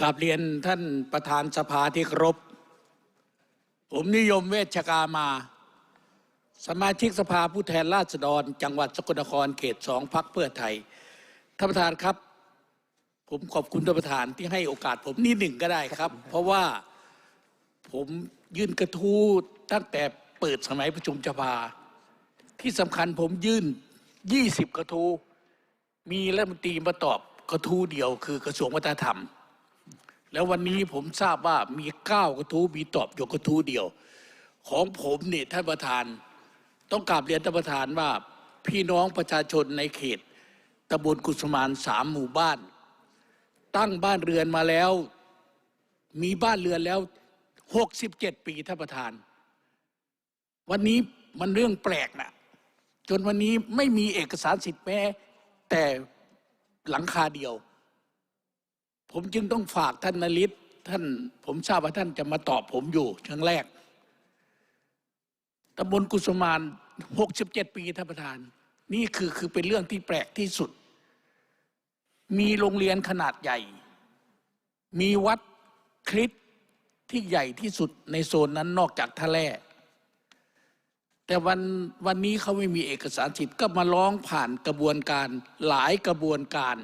กราบเรียนท่านประธานสภาที่เคารพผมนิยมเวชกามา สมาชิกสภาผู้แทนราษฎร จังหวัดสกลนครเขตสองพักเพื่อไทย ท่านประธานครับ ผมขอบคุณท่านประธานที่ให้โอกาสผมนิดหนึ่งก็ได้ครับ เพราะว่าผมยื่นกระทู้ตั้งแต่เปิดสมัยประชุมสภา ที่สำคัญผมยื่น 20 กระทู้มีรัฐมนตรีมาตอบกระทู้เดียวคือกระทรวงวัฒนธรรม แล้ววันนี้ผมทราบว่ามีเก้ากระทู้มีตอบอยู่กระทู้เดียว ของผมเนี่ยท่านประธาน ต้องกราบเรียนท่านประธานว่าพี่น้องประชาชนในเขตตำบลกุสมานสามหมู่บ้าน ตั้งบ้านเรือนมาแล้ว มีบ้านเรือนแล้วหกสิบเจ็ดปีท่านประธาน วันนี้มันเรื่องแปลกนะจนวันนี้ไม่มีเอกสารสิทธิ์แม้แต่หลังคาเดียว ผมจึงต้องฝากท่านนลิศท่านผมทราบว่าท่านจะมาตอบผมอยู่ครั้งแรกตำบลกุสมานหกสิบเจ็ดปีท่านประธาน นี่คือคือเป็นเรื่องที่แปลกที่สุด มีโรงเรียนขนาดใหญ่ มีวัดคริสที่ใหญ่ที่สุดในโซนนั้นนอกจากท่าแร่แต่วันวันนี้เขาไม่มีเอกสารสิทธิ์ก็มาร้องผ่านกระบวนการหลายกระบวนการ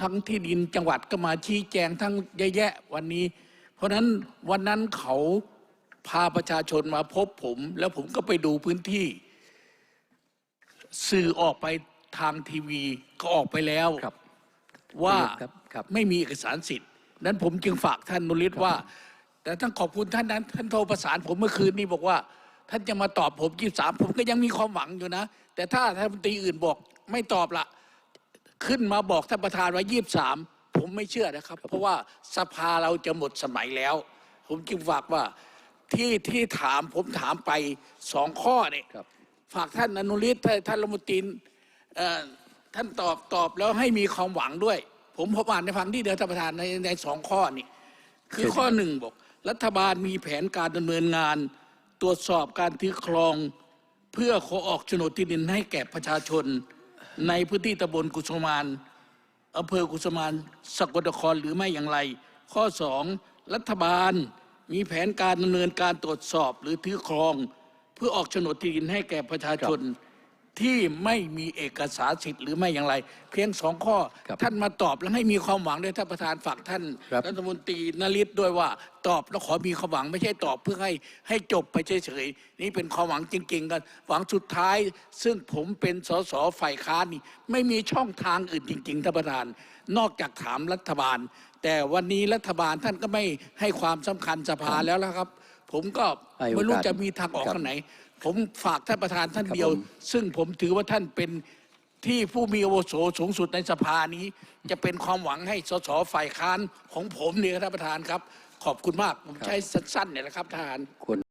ทั้งที่ดินจังหวัดก็มาชี้แจงทั้งเยอะแยะวันนี้ เพราะฉะนั้นวันนั้นเขาพาประชาชนมาพบผม แล้วผมก็ไปดูพื้นที่ สื่อออกไปทางทีวีก็ออกไปแล้วครับว่าครับครับไม่มีเอกสารสิทธิ์นั้นผมจึงฝากท่านนุริศว่า แต่ท่านขอบคุณท่านนั้น ท่านโทรประสานผมเมื่อคืนนี้บอกว่า ท่านจะมาตอบผมยี่สามผมก็ยังมีความหวังอยู่นะ แต่ถ้าท่านรัฐมนตรีอื่นบอกไม่ตอบละ ขึ้นมาบอกท่านประธานว่ายี่สามผมไม่เชื่อนะครับ เพราะว่าสภาเราจะหมดสมัยแล้ว ผมจึงฝากว่าที่ที่ถามผมถามไปสองข้อเนี่ยครับฝากท่านอนุริศท่านท่านรัฐมนตรีเอ่อท่านตอบตอบแล้วให้มีความหวังด้วย ผมผมอ่านในฟังที่เดียวท่านประธานในในสองข้อนี่คือเชิญข้อหนึ่งบอก รัฐบาลมีแผนการดำเนินงาน ตรวจสอบการถือครอง เพื่อขอออกโฉนดที่ดินให้แก่ประชาชน ในพื้นที่ตำบลกุสมานอำเภอกุสมานสกลนครหรือไม่อย่างไร ข้อสองรัฐบาลมีแผนการดำเนินการตรวจสอบหรือถือครอง เพื่อออกโฉนดที่ดินให้แก่ประชาชน ที่ไม่มีเอกสารสิทธิ์หรือไม่อย่างไร เพียงสองข้อ ครับท่านมาตอบแล้วให้มีความหวังด้วยท่านประธานฝากท่านครับ รัฐมนตรีนฤทธิ์ด้วยว่าตอบแล้วขอมีความหวังไม่ใช่ตอบเพื่อให้ให้จบไปเฉยๆนี่เป็นความหวังจริง ๆ กัน หวังสุดท้าย ซึ่งผมเป็นสสฝ่ายค้านนี่ไม่มีช่องทางอื่นจริงๆท่านประธาน นอกจากถามรัฐบาล แต่วันนี้รัฐบาลท่านก็ไม่ให้ความสำคัญสภาแล้วละครับ ผมก็ให้โอกาสไม่รู้จะมีทางออกครับทางไหน ผมฝากท่านประธานท่านครับเดียวผมซึ่งผมถือว่าท่านเป็นที่ผู้มีอาวุโสสูงสุดในสภานี้ จะเป็นความหวังให้สสฝ่ายค้านของผมเนี่ยครับท่านประธานครับ ขอบคุณมากผมใช้สั้นๆเนี่ยแหละครับท่านควร